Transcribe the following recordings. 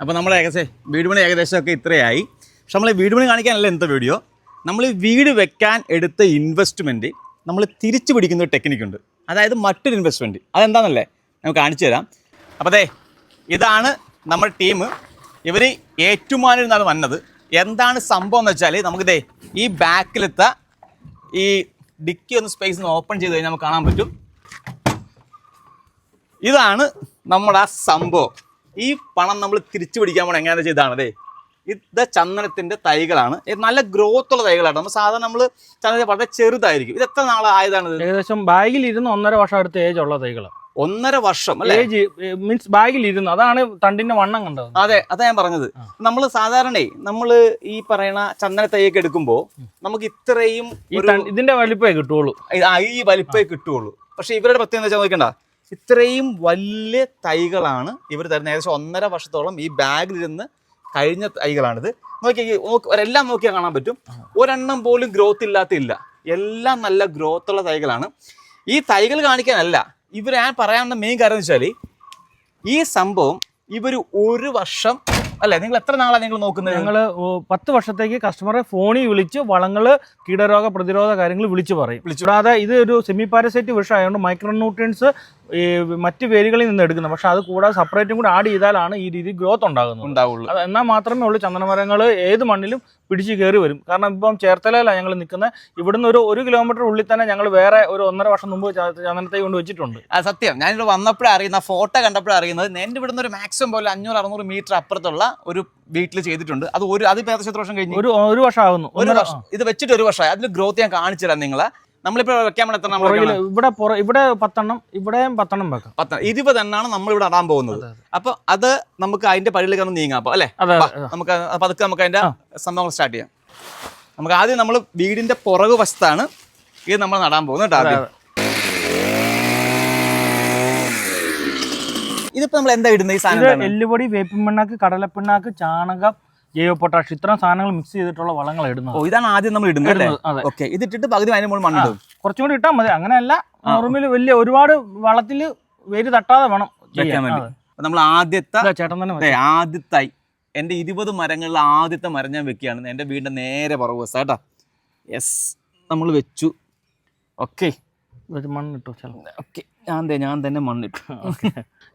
അപ്പോൾ നമ്മൾ ഏകദേശം വീട് പണി ഏകദേശമൊക്കെ ഇത്രയായി. പക്ഷെ നമ്മൾ വീട് പണി കാണിക്കാനല്ല എന്താ വീഡിയോ. നമ്മൾ വീട് വെക്കാൻ എടുത്ത ഇൻവെസ്റ്റ്മെന്റ് നമ്മൾ തിരിച്ചു പിടിക്കുന്ന ഒരു ടെക്നിക്ക് ഉണ്ട്. അതായത് മറ്റൊരു ഇൻവെസ്റ്റ്മെന്റ് അതെന്താണെന്നല്ലേ നമുക്ക് കാണിച്ചു തരാം. അപ്പോൾ അതെ ഇതാണ് നമ്മുടെ ടീം ഇവർ ഏറ്റുമാനിൽ നിന്നാണ് വന്നത്. എന്താണ് സംഭവം എന്ന് വെച്ചാൽ നമുക്കിതേ ഈ ബാക്കിലത്തെ ഈ ഡിക്കി ഒന്ന് സ്പേസ് ഒന്ന് ഓപ്പൺ ചെയ്ത് കഴിഞ്ഞാൽ നമുക്ക് കാണാൻ പറ്റും. ഇതാണ് നമ്മുടെ ആ സംഭവം. ഈ പണം നമ്മൾ തിരിച്ചു പിടിക്കാൻ പോകണം എങ്ങനെ ചെയ്താണ് അതെ ഇത് ചന്ദനത്തിന്റെ തൈകളാണ്. ഇത് നല്ല ഗ്രോത്ത് ഉള്ള തൈകളാണ്. നമ്മൾ സാധാരണ നമ്മൾ ചന്ദനം വളരെ ചെറുതായിരിക്കും. ഇത് എത്ര നാളായതാണ് ഏകദേശം ബാഗിൽ ഇരുന്ന് ഒന്നര വർഷം അടുത്ത ഏജ് ഉള്ള തൈകൾ ഒന്നര വർഷം അല്ലേ? ഏജ് മീൻസ് ബാഗിൽ ഇരുന്ന് അതാണ് തണ്ടിന്റെ വണ്ണം കണ്ടത്. അതെ അതാ ഞാൻ പറഞ്ഞത്. നമ്മൾ സാധാരണ നമ്മൾ ഈ പറയുന്ന ചന്ദന തൈയൊക്കെ എടുക്കുമ്പോൾ നമുക്ക് ഇത്രയും ഇതിന്റെ വലിപ്പേ കിട്ടുള്ളൂ ഈ വലിപ്പേ കിട്ടുള്ളൂ പക്ഷെ ഇവരുടെ പ്രത്യേകത വെച്ചാൽ നോക്കണ്ട. ഇത്രയും വലിയ തൈകളാണ് ഇവർ തരുന്ന ഏകദേശം ഒന്നര വർഷത്തോളം ഈ ബാഗിലിരുന്ന് കഴിഞ്ഞ തൈകളാണിത്. നോക്കി എല്ലാം നോക്കിയാൽ കാണാൻ പറ്റും. ഒരെണ്ണം പോലും ഗ്രോത്ത് ഇല്ലാത്തില്ല. എല്ലാം നല്ല ഗ്രോത്ത് ഉള്ള തൈകളാണ്. ഈ തൈകൾ കാണിക്കാനല്ല ഇവർ ഞാൻ പറയാനുള്ള മെയിൻ കാര്യം എന്ന് വെച്ചാൽ ഈ സംഭവം ഇവർ ഒരു വർഷം അല്ലെ? നിങ്ങൾ എത്ര നാളാണ് നിങ്ങൾ നോക്കുന്നത്? ഞങ്ങൾ പത്ത് വർഷത്തേക്ക് കസ്റ്റമറെ ഫോണിൽ വിളിച്ച് വളങ്ങൾ കീടരോഗ പ്രതിരോധ കാര്യങ്ങൾ വിളിച്ച് പറയും. വിളിച്ചു. കൂടാതെ ഇത് ഒരു സെമി പാരസൈറ്റ് വിഷയമായതുകൊണ്ട് ആയതുകൊണ്ട് മൈക്രോ ന്യൂട്രിയൻസ് ഈ മറ്റ് വേരുകളിൽ നിന്ന് എടുക്കുന്നത്. പക്ഷെ അത് കൂടാതെ സെപ്പറേറ്റും കൂടെ ആഡ് ചെയ്താലാണ് ഈ രീതി ഗ്രോത്ത് ഉണ്ടാകുന്നത്. ഉണ്ടാവുള്ളൂ. എന്നാൽ മാത്രമേ ഉള്ളൂ ചന്ദനമരങ്ങൾ ഏത് മണ്ണിലും പിടിച്ച് കയറി വരും. കാരണം ഇപ്പം ചേർത്തലയിലാണ് ഞങ്ങൾ നിൽക്കുന്നത് ഇവിടുന്ന് ഒരു ഒരു കിലോമീറ്റർ ഉള്ളിൽ തന്നെ ഞങ്ങൾ വേറെ ഒരു ഒന്നര വർഷം മുമ്പ് ചന്ദനത്തെ കൊണ്ട് വെച്ചിട്ടുണ്ട്. ആ സത്യം. ഞാനിവിടെ വന്നപ്പോഴേ അറിയുന്ന ഫോട്ടോ കണ്ടപ്പോഴേ അറിയുന്നത് എന്റെ ഇവിടുന്ന് ഒരു മാക്സിമം പോലെ അഞ്ഞൂറ് അറുന്നൂറ് മീറ്റർ അപ്പുറത്തുള്ള ഒരു വീട്ടിൽ ചെയ്തിട്ടുണ്ട്. അത് ഒരു അത് ഏകദേശം എത്ര വർഷം കഴിഞ്ഞു? ഒരു ഒരു വർഷം ആകുന്നു ഒരു വർഷം. ഇത് വെച്ചിട്ട് ഒരു വർഷമായി. അതിൽ ഗ്രോത്ത് ഞാൻ കാണിച്ചു തരാം നിങ്ങളെ. നമ്മളിപ്പോ വെക്കാൻ എത്ര നമ്മൾ ഇവിടെ ഇവിടെ പത്തെണ്ണം ഇവിടെയും പത്തെണ്ണം വെക്കാം. പത്ത് ഇരുപതെണ്ണാണ് നമ്മൾ ഇവിടെ അടാൻ പോകുന്നത്. അപ്പൊ അത് നമുക്ക് അതിന്റെ പഴിയിലേക്ക് ഒന്ന് നീങ്ങാം അപ്പൊ അല്ലെ? നമുക്ക് പതുക്കെ നമുക്ക് അതിന്റെ സംഭവങ്ങൾ സ്റ്റാർട്ട് ചെയ്യാം. നമുക്ക് ആദ്യം നമ്മൾ വീടിന്റെ പുറകു വശത്താണ് ഇത് നമ്മൾ നടാൻ പോകുന്നത് കേട്ടോ ആദ്യം. ഇതിപ്പോ നമ്മൾ എന്താ ഇടുന്നത് ഈ സാധനം? എല്ലുപൊടി വേപ്പിൻ പിണ്ണാക്ക് കടലപ്പിണ്ണാക്ക് ചാണകം ജൈവ പൊട്ടാഷ് ഇത്തരം സാധനങ്ങൾ മിക്സ് ചെയ്തിട്ടുള്ള വളങ്ങൾ ഇടുന്നത്. ഓ ഇതാണ് ആദ്യം നമ്മൾ ഇടുന്നത് അതെ. ഓക്കെ ഇത് ഇട്ടിട്ട് പകുതി അതിന് മുകളിൽ മണ്ണിടും. കുറച്ചും കൂടി ഇട്ടാൽ മതി. അങ്ങനെയല്ല നോർമലി വലിയ ഒരുപാട് വളത്തിൽ വേര് തട്ടാതെ വേണം വെക്കാൻ ചെയ്യാൻ. വേണ്ടി. നമ്മൾ ആദ്യത്തെ ചേട്ടൻ തന്നെ അതെ ആദ്യത്തായി എന്റെ ഇരുപത് മരങ്ങളിൽ ആദ്യത്തെ മരം ഞാൻ വെക്കുകയാണ്. എന്റെ വീടിന്റെ നേരെ പുറകു ദിവസം കേട്ടോ. യെസ് നമ്മൾ വെച്ചു. ഓക്കെ മണ്ണിട്ടു ഓക്കെ ഞാൻ തന്നെ ഞാൻ തന്നെ മണ്ണിട്ടു.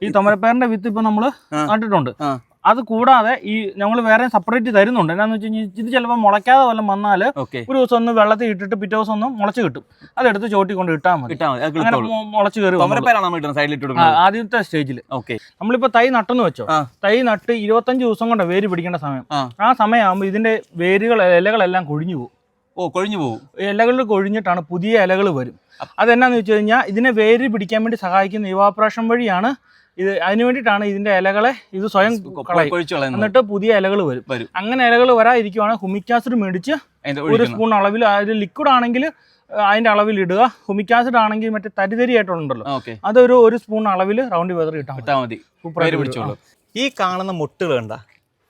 ഈ തൊമരപ്പേറിന്റെ വിത്ത് ഇപ്പൊ നമ്മൾ. നട്ടിട്ടുണ്ട്. അത് കൂടാതെ ഈ ഞങ്ങൾ വേറെ സെപ്പറേറ്റ് തരുന്നുണ്ട്. എന്നാന്ന് വെച്ച് കഴിഞ്ഞാൽ ഇത് ചിലപ്പോൾ മുളയ്ക്കാതെ വല്ലതും വന്നാൽ ഒരു ദിവസം ഒന്ന് വെള്ളത്തിൽ ഇട്ടിട്ട് പിറ്റേ ദിവസം ഒന്ന് മുളച്ച് കിട്ടും. അതെടുത്ത് ചോട്ടി കൊണ്ട് ഇട്ടാൽ മതി. അങ്ങനെ മുളച്ച് കയറി സൈഡിൽ ആദ്യത്തെ സ്റ്റേജിൽ ഓക്കെ. നമ്മളിപ്പോൾ തൈ നട്ടെന്ന് വെച്ചോ? തൈ നട്ട് ഇരുപത്തഞ്ച് ദിവസം കൊണ്ട് വേര് പിടിക്കേണ്ട സമയം. ആ. സമയമാകുമ്പോൾ ഇതിന്റെ വേരുകൾ ഇലകളെല്ലാം കൊഴിഞ്ഞു പോകും. ഓ കൊഴിഞ്ഞു പോകും. ഇലകളിൽ കൊഴിഞ്ഞിട്ടാണ് പുതിയ ഇലകൾ വരും. അതെന്നാന്ന് വെച്ച് കഴിഞ്ഞാൽ ഇതിനെ വേര് പിടിക്കാൻ വേണ്ടി സഹായിക്കുന്ന ഇവാപ്രേഷൻ വഴിയാണ് ഇത് അതിന് വേണ്ടിയിട്ടാണ് ഇതിന്റെ ഇലകളെ ഇത് സ്വയം എന്നിട്ട് പുതിയ ഇലകൾ വരും. വരും. അങ്ങനെ ഇലകൾ വരാതിരിക്കുവാണെങ്കിൽ ഹുമിക് ആസിഡ് മേടിച്ച് ഒരു സ്പൂൺ അളവിൽ അത് ലിക്വിഡ് ആണെങ്കിൽ അതിന്റെ അളവിൽ ഇടുക. ഹുമിക് ആസിഡ് ആണെങ്കിൽ മറ്റേ തരിതരി ആയിട്ടുണ്ടല്ലോ അതൊരു ഒരു സ്പൂൺ അളവിൽ റൗണ്ട് വെതർ ഇട്ടാൽ മതി. മതി. പേര് പിടിച്ചോളൂ. ഈ കാണുന്ന മുട്ടുകൾ കണ്ട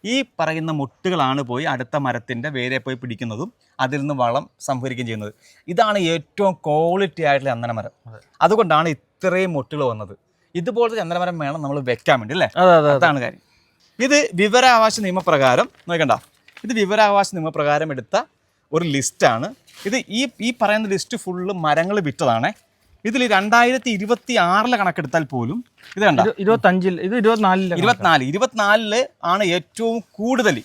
ഈ പറയുന്ന മുട്ടുകളാണ് പോയി അടുത്ത മരത്തിന്റെ വേരെ പോയി പിടിക്കുന്നതും അതിൽ നിന്ന് വളം സംഭരിക്കുകയും ചെയ്യുന്നത്. ഇതാണ് ഏറ്റവും ക്വാളിറ്റി ആയിട്ടുള്ള ചന്ദനമരം അതുകൊണ്ടാണ് ഇത്രയും മുട്ടുകൾ വന്നത്. ഇതുപോലത്തെ ചന്ദനമരം വേണം നമ്മൾ വെക്കാൻ വേണ്ടി അല്ലേ? അതെ അതെ അതാണ് കാര്യം. ഇത് വിവരാവകാശ നിയമപ്രകാരം നോക്കണ്ട. ഇത് വിവരാവകാശ നിയമപ്രകാരം എടുത്ത ഒരു ലിസ്റ്റാണ്. ഇത് ഈ ഈ പറയുന്ന ലിസ്റ്റ് ഫുള്ള് മരങ്ങൾ വിറ്റതാണ്. ഇതിൽ രണ്ടായിരത്തി ഇരുപത്തി ആറിലെ കണക്കെടുത്താൽ പോലും ഇത് കണ്ട. ഇരുപത്തി ഇരുപത്തഞ്ചിൽ ഇത് ഇരുപത്തിനാലിൽ ഇരുപത്തിനാല് ഇരുപത്തിനാലിൽ ആണ് ഏറ്റവും കൂടുതൽ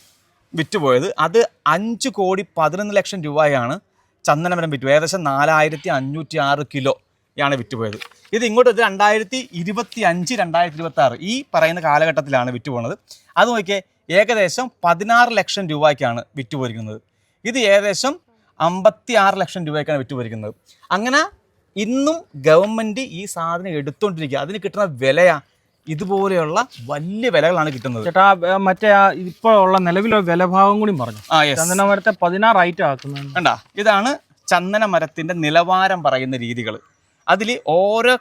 വിറ്റുപോയത്. അത് അഞ്ച് കോടി പതിനൊന്ന് ലക്ഷം രൂപയാണ് ചന്ദനമരം വിറ്റു. ഏകദേശം നാലായിരത്തി അഞ്ഞൂറ്റി ആറ് കിലോ യാണ് വിറ്റുപോയത്. ഇത് ഇങ്ങോട്ട് ഇത് രണ്ടായിരത്തി ഇരുപത്തി അഞ്ച് രണ്ടായിരത്തി ഇരുപത്തി ആറ് ഈ പറയുന്ന കാലഘട്ടത്തിലാണ് വിറ്റുപോകുന്നത്. അത് നോക്കിയാൽ ഏകദേശം പതിനാറ് ലക്ഷം രൂപയ്ക്കാണ് വിറ്റുപോയിരിക്കുന്നത്. ഇത് ഏകദേശം അമ്പത്തി ആറ് ലക്ഷം രൂപയ്ക്കാണ് വിറ്റുപോയിരിക്കുന്നത്. അങ്ങനെ ഇന്നും ഗവൺമെന്റ് ഈ സാധനം എടുത്തുകൊണ്ടിരിക്കുക അതിന് കിട്ടുന്ന വിലയാ ഇതുപോലെയുള്ള വലിയ വിലകളാണ് കിട്ടുന്നത്. ചേട്ടാ മറ്റേ ഇപ്പോൾ ഇപ്പൊ ഉള്ള നിലവിലെ വിലഭാഗം കൂടി പറഞ്ഞു ചന്ദനമരത്തെ പതിനാറ് ഐറ്റം ആക്കുന്നത് കണ്ട ഇതാണ് ചന്ദന മരത്തിന്റെ നിലവാരം പറയുന്ന രീതികൾ അതിൽ ഓരോ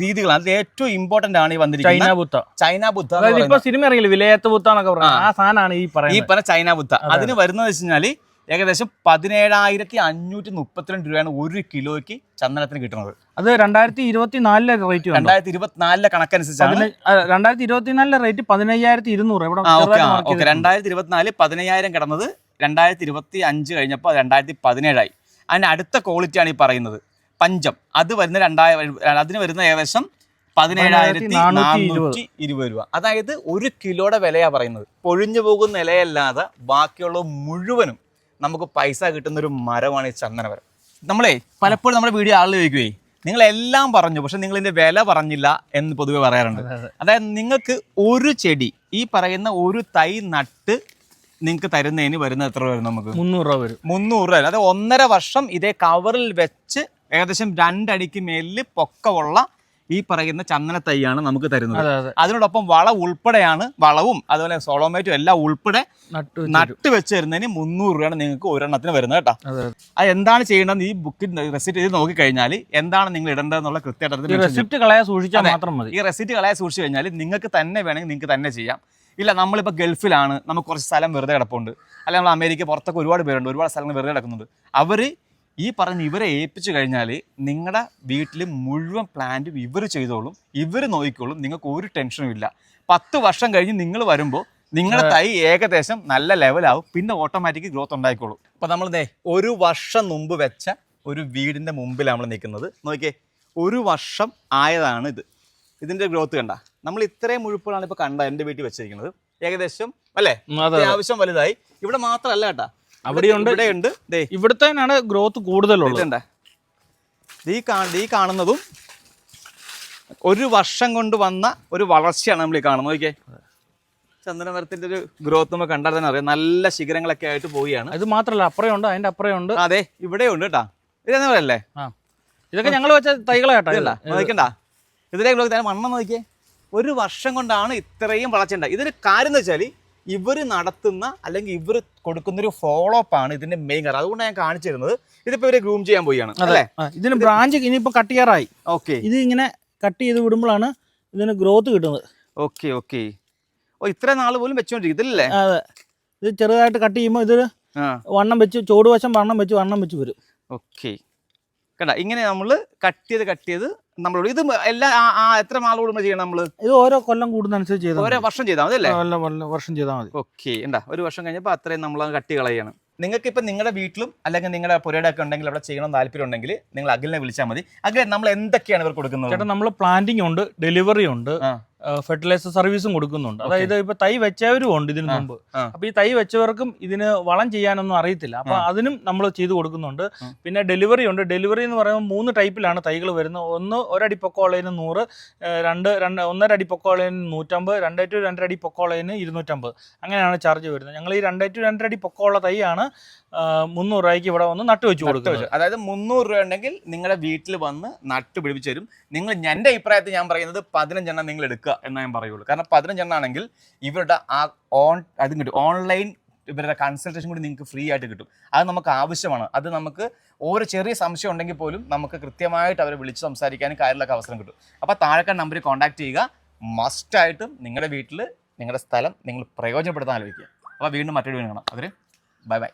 രീതികളാണ്. അതിൽ ഏറ്റവും ഇമ്പോർട്ടന്റ് ആണ് ഈ വന്നിരിക്കുന്നത് ചൈന ബുദ്ധ. ചൈന ഇപ്പൊ സിനിമ ഇറങ്ങില്ല വിലയത്ത് എന്നൊക്കെ പറയുന്നത്. ആ സാധനമാണ് ഈ ഈ പറഞ്ഞ ചൈന ബുദ്ധ. അതിന് വരുന്നത് വെച്ച് കഴിഞ്ഞാൽ ഏകദേശം പതിനേഴായിരത്തി അഞ്ഞൂറ്റി മുപ്പത്തിരണ്ട് രൂപയാണ് ഒരു കിലോയ്ക്ക് ചന്ദനത്തിന് കിട്ടുന്നത്. അത് രണ്ടായിരത്തി ഇരുപത്തി നാലിലെ റേറ്റ് രണ്ടായിരത്തി ഇരുപത്തിനാലിലെ കണക്കനുസരിച്ചാണ് രണ്ടായിരത്തി ഇരുപത്തിനാലിലെ റേറ്റ് പതിനയ്യായിരത്തി ഇരുന്നൂറ് ഓക്കെ. രണ്ടായിരത്തി ഇരുപത്തിനാല് പതിനയ്യായിരം കിടന്നത് രണ്ടായിരത്തി ഇരുപത്തി അഞ്ച് കഴിഞ്ഞപ്പോൾ രണ്ടായിരത്തി പതിനേഴായി അതിന് അടുത്ത ക്വാളിറ്റിയാണ് ഈ പറയുന്നത്. പഞ്ചം. അത് വരുന്ന രണ്ടായിരം അതിന് വരുന്ന ഏകദേശം പതിനേഴായിരത്തി നാനൂറ്റി ഇരുപത് രൂപ. അതായത് ഒരു കിലോയുടെ വിലയാ പറയുന്നത്. പൊഴിഞ്ഞു പോകുന്ന നിലയല്ലാതെ ബാക്കിയുള്ള മുഴുവനും നമുക്ക് പൈസ കിട്ടുന്ന ഒരു മരമാണ് ഈ ചന്ദനമരം. നമ്മളെ പലപ്പോഴും നമ്മുടെ വീഡിയോ ആളുകൾ ചോദിക്കുവേ നിങ്ങൾ എല്ലാം പറഞ്ഞു പക്ഷെ നിങ്ങൾ ഇതിന്റെ വില പറഞ്ഞില്ല എന്ന് പൊതുവെ പറയാറുണ്ട്. അതെ, അതെ. അതായത് നിങ്ങൾക്ക് ഒരു ചെടി ഈ പറയുന്ന ഒരു തൈ നട്ട് നിങ്ങൾക്ക് തരുന്നതിന് വരുന്നത് എത്ര വരും നമുക്ക്? മുന്നൂറ് രൂപ വരും. മുന്നൂറ് രൂപ അതായത് ഒന്നര വർഷം ഇതേ കവറിൽ വെച്ച് ഏകദേശം രണ്ടടിക്ക് മേലിൽ പൊക്കമുള്ള ഈ പറയുന്ന ചന്ദന തൈയാണ് നമുക്ക് തരുന്നത്. അതെ അതെ. അതിനോടൊപ്പം വളം ഉൾപ്പെടെയാണ് വളവും അതുപോലെ സോളോമേറ്റും എല്ലാം ഉൾപ്പെടെ നട്ട് വെച്ച് തരുന്നതിന് മുന്നൂറ് രൂപയാണ് നിങ്ങൾക്ക് ഒരെണ്ണത്തിന് വരുന്നത് കേട്ടോ. അതെ എന്താണ് ചെയ്യേണ്ടത് ഈ ബുക്കിൽ റെസിപ്റ്റ് ചെയ്ത് നോക്കിക്കഴിഞ്ഞാൽ എന്താണ് നിങ്ങൾ ഇടേണ്ടതെന്നുള്ള കൃത്യമായിട്ട് റെസിപ്റ്റ് കളയാൻ സൂക്ഷിച്ചാൽ മാത്രം മതി. ഈ റെസിപ്റ്റ് കളയാൻ സൂക്ഷിച്ചു കഴിഞ്ഞാൽ നിങ്ങൾക്ക് തന്നെ വേണമെങ്കിൽ നിങ്ങൾക്ക് തന്നെ ചെയ്യാം. ഇല്ല നമ്മളിപ്പോൾ ഗൾഫിലാണ് നമുക്ക് കുറച്ച് സ്ഥലം വെറുതെ കിടപ്പുണ്ട്. അല്ലെങ്കിൽ നമ്മൾ അമേരിക്ക പുറത്തൊക്കെ ഒരുപാട് പേരുണ്ട് ഒരുപാട് സ്ഥലങ്ങൾ വെറുതെ കിടക്കുന്നുണ്ട്. അവർ ഈ പറഞ്ഞ് ഇവരെ ഏൽപ്പിച്ചു കഴിഞ്ഞാൽ നിങ്ങളുടെ വീട്ടിൽ മുഴുവൻ പ്ലാന്റും ഇവർ ചെയ്തോളും ഇവർ നോക്കിക്കോളും നിങ്ങൾക്ക് ഒരു ടെൻഷനും ഇല്ല. പത്ത് വർഷം കഴിഞ്ഞ് നിങ്ങൾ വരുമ്പോൾ നിങ്ങളുടെ തൈ ഏകദേശം നല്ല ലെവലാവും പിന്നെ ഓട്ടോമാറ്റിക് ഗ്രോത്ത് ഉണ്ടായിക്കോളും. അപ്പോൾ നമ്മൾ ദേ ഒരു വർഷം മുമ്പ് വെച്ച ഒരു വീടിന്റെ മുമ്പിൽ നമ്മൾ നിൽക്കുന്നത് നോക്കിയേ ഒരു വർഷം ആയതാണ് ഇത്. ഇതിന്റെ ഗ്രോത്ത് കണ്ട. നമ്മൾ ഇത്രയും മുഴുപ്പുകളാണ് ഇപ്പോൾ കണ്ട എന്റെ വീട്ടിൽ വെച്ചിരിക്കുന്നത്. ഏകദേശം അല്ലേ. അത്യാവശ്യം വലുതായി. ഇവിടെ മാത്രമല്ല കേട്ടാ. അവിടെയുണ്ട്. ഇവിടുത്തേനാണ് ഗ്രോത്ത് കൂടുതലുള്ളത്. ഈ ഈ കാണുന്നതും ഒരു വർഷം കൊണ്ട് വന്ന ഒരു വളർച്ചയാണ് നമ്മൾ ഈ കാണുന്നത്. നോക്കിയേ. ചന്ദനമരത്തിന്റെ ഒരു ഗ്രോത്ത് നമ്മൾ കണ്ടാൽ തന്നെ അറിയാം. നല്ല ശിഖരങ്ങളൊക്കെ ആയിട്ട് പോവുകയാണ്. ഇത് മാത്രമല്ല അപ്പുറയുണ്ട് അതിന്റെ അപ്പുറയുണ്ട്. അതെ ഇവിടെ ഉണ്ട് കേട്ടാ. ഇതെന്നെ പറയല്ലേ ഇതൊക്കെ ഞങ്ങൾ വെച്ച തൈകളെ കേട്ടോ ഇതല്ല നോക്കണ്ട ഇതിലേക്ക് ഗ്രോത്ത് മണ്ണ് നോക്കിയേ. ഒരു വർഷം കൊണ്ടാണ് ഇത്രയും വളർച്ച ഉണ്ടായി ഇതിന് കാര്യം എന്ന് വെച്ചാൽ ഇവർ നടത്തുന്ന അല്ലെങ്കിൽ ഇവർ കൊടുക്കുന്ന ഒരു ഫോളോ അപ്പ് ആണ് ഇതിന്റെ മെയിൻ കാരണം. അതുകൊണ്ട് ഞാൻ കാണിച്ചു തരുന്നത് ഇതിപ്പോ ഇവർ ഗ്രൂം ചെയ്യാൻ പോയാണ് അല്ലേ? ഇതിന് ബ്രാഞ്ച് ഇനിയിപ്പോ കട്ട് ചെയ്യാറായി. ഓക്കെ ഇത് ഇങ്ങനെ കട്ട് ചെയ്ത് വിടുമ്പോഴാണ് ഇതിന് ഗ്രോത്ത് കിട്ടുന്നത്. ഓക്കെ ഓക്കെ ഓ ഇത്ര നാൾ പോലും വെച്ചോണ്ടിരിക്കും ഇതിലല്ലേ അതെ. ഇത് ചെറുതായിട്ട് കട്ട് ചെയ്യുമ്പോൾ ഇത് വണ്ണം വെച്ച് ചുവടുവശം വണ്ണം വെച്ച് വണ്ണം വെച്ച് വരും. ഓക്കെ കണ്ട ഇങ്ങനെ നമ്മൾ കട്ട് ചെയ്ത് കട്ട് ചെയ്ത് നമ്മളോട്. ഇത് എല്ലാ ആ- എത്ര നാൾ കൂടുമ്പോൾ ചെയ്യണം നമ്മൾ? ഇത് ഓരോ കൊല്ലം കൂടുന്നതനുസരിച്ച് ചെയ്താൽ ഓരോ വർഷം ചെയ്താൽ മതി അല്ലേ? വർഷം ചെയ്താൽ മതി. ഓക്കെ. ഉണ്ടാ ഒരു വർഷം കഴിഞ്ഞപ്പോൾ അത്രയും നമ്മൾ കട്ടി കളയണം. നിങ്ങൾക്ക് ഇപ്പം നിങ്ങളുടെ വീട്ടിലും അല്ലെങ്കിൽ നിങ്ങളുടെ പുരയുടെ ഒക്കെ ഉണ്ടെങ്കിൽ അവിടെ ചെയ്യണം താല്പര്യം ഉണ്ടെങ്കിൽ നിങ്ങൾ അഖിലിനെ വിളിച്ചാൽ മതി. അഖിലെ നമ്മൾ എന്തൊക്കെയാണ് ഇവർ കൊടുക്കുന്നത്? ചേട്ടാ നമ്മൾ പ്ലാന്റിംഗ് ഉണ്ട് ഡെലിവറി ഉണ്ട്. ഫെർട്ടിലൈസർ സർവീസും കൊടുക്കുന്നുണ്ട്. അതായത് ഇപ്പൊ തൈ വെച്ചവരും ഉണ്ട് ഇതിന് മുമ്പ്. അപ്പൊ ഈ തൈ വെച്ചവർക്കും ഇതിന് വളം ചെയ്യാനൊന്നും അറിയത്തില്ല. അപ്പൊ അതിനും നമ്മൾ ചെയ്തു കൊടുക്കുന്നുണ്ട്. പിന്നെ ഡെലിവറി ഉണ്ട്. ഡെലിവറി എന്ന് പറയുമ്പോൾ മൂന്ന് ടൈപ്പിലാണ് തൈകൾ വരുന്നത്. ഒന്ന് ഒരടി പൊക്കമുള്ളതിന് നൂറ് രണ്ട് രണ്ട് ഒന്നര അടി പൊക്കമുള്ളതിന് നൂറ്റമ്പത് രണ്ടേ ടു രണ്ടര അടി പൊക്കമുള്ളതിന് ഇരുന്നൂറ്റമ്പത്. അങ്ങനെയാണ് ചാർജ് വരുന്നത്. ഞങ്ങൾ ഈ രണ്ടേ ടു രണ്ടര അടി പൊക്കമുള്ള തൈയാണ് മുന്നൂറ് രൂപയ്ക്ക് ഇവിടെ വന്ന് നട്ട് വെച്ച് കൊടുക്കും അതായത് മുന്നൂറ് രൂപ ഉണ്ടെങ്കിൽ നിങ്ങളുടെ വീട്ടിൽ വന്ന് നട്ട് പിടിപ്പിച്ച് തരും. നിങ്ങൾ എന്റെ അഭിപ്രായത്തിൽ ഞാൻ പറയുന്നത് പതിനഞ്ചെണ്ണം നിങ്ങൾ എടുക്കുക എന്ന് ഞാൻ പറയുള്ളൂ. കാരണം പതിനഞ്ചെണ്ണം ആണെങ്കിൽ ഇവരുടെ ആ ഓൺ അതും കിട്ടും. ഓൺലൈൻ ഇവരുടെ കൺസൾട്ടേഷൻ കൂടി നിങ്ങൾക്ക് ഫ്രീ ആയിട്ട് കിട്ടും. അത് നമുക്ക് ആവശ്യമാണ്. അത് നമുക്ക് ഓരോ ചെറിയ സംശയം ഉണ്ടെങ്കിൽ പോലും നമുക്ക് കൃത്യമായിട്ട് അവരെ വിളിച്ച് സംസാരിക്കാനും കാര്യങ്ങളൊക്കെ അവസരം കിട്ടും. അപ്പോൾ താഴെക്കാൻ നമ്പറിൽ കോൺടാക്ട് ചെയ്യുക. മസ്റ്റ് ആയിട്ടും നിങ്ങളുടെ വീട്ടിൽ നിങ്ങളുടെ സ്ഥലം നിങ്ങൾ പ്രയോജനപ്പെടുത്താൻ ആലോചിക്കുക. അപ്പോൾ വീണ്ടും മറ്റൊരു വീണ്ടും കാണാം. അവർ ബൈ ബൈ